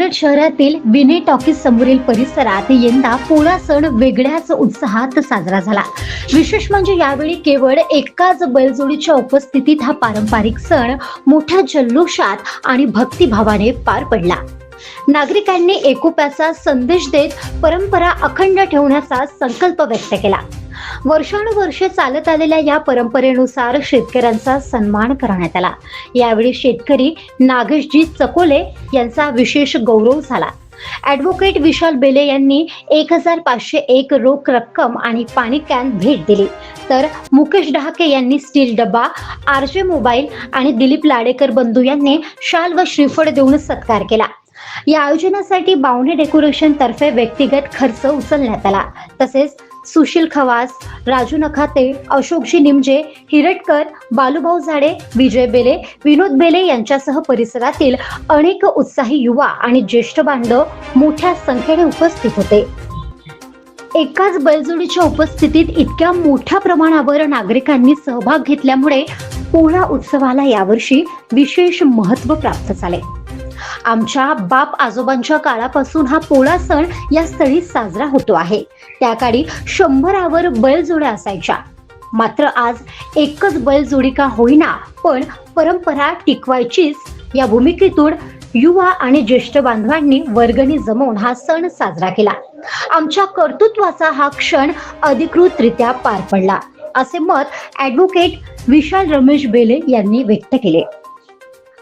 नांदेड शहरातील विने टॉकीज समोरील परिसरात यंदा पोळा सण वेगळ्याच उत्साहात साजरा झाला. विशेष म्हणजे यावेळी केवळ एकाच बैलजोडीच्या उपस्थितीत हा पारंपरिक सण मोठ्या जल्लोषात आणि भक्तिभावाने पार पडला. नागरिकांनी एकोप्याचा संदेश देत परंपरा अखंड ठेवण्याचा संकल्प व्यक्त केला. वर्षानुवर्षे चालत आलेल्या या परंपरेनुसार शेतकऱ्यांचा सन्मान करण्यात आला. यावेळी शेतकरी नागेशजी चकोले यांचा विशेष गौरव झाला. ॲडव्होकेट विशाल बेले यांनी एक हजार पाचशे एक रोख रक्कम आणि पाणी कॅन भेट दिली. तर मुकेश डहाके यांनी स्टील डब्बा आर जे मोबाईल आणि दिलीप लाडेकर बंधू यांनी शाल व श्रीफळ देऊन सत्कार केला. या आयोजनासाठी बावणे डेकोरेशन तर्फे व्यक्तिगत खर्च उचलण्यात आला. तसेच सुशील खवास राजू नखाते अशोकजी निमजे हिरटकर बालूभाऊ झाडे विजय बेले विनोद बेले यांच्यासह परिसरातील अनेक उत्साही युवा आणि ज्येष्ठ बांधव मोठ्या संख्येने उपस्थित होते. एकाच बैलजोडीच्या उपस्थितीत इतक्या मोठ्या प्रमाणावर नागरिकांनी सहभाग घेतल्यामुळे पोळा उत्सवाला यावर्षी विशेष महत्त्व प्राप्त झाले. आमच्या बाप आजोबांच्या काळापासून हा पोळा सण या स्थळी साजरा होतो आहे. त्या काळी शंभरावर बैलजोड्या असायच्या. मात्र आज एकच बैलजोडी का होईना पण परंपरा टिकवायचीच. या भूमिकेतून युवा आणि ज्येष्ठ बांधवांनी वर्गणी जमवून हा सण साजरा केला. आमच्या कर्तृत्वाचा हा क्षण अधिकृतरित्या पार पडला असे मत ॲडव्होकेट विशाल रमेश बेले यांनी व्यक्त केले.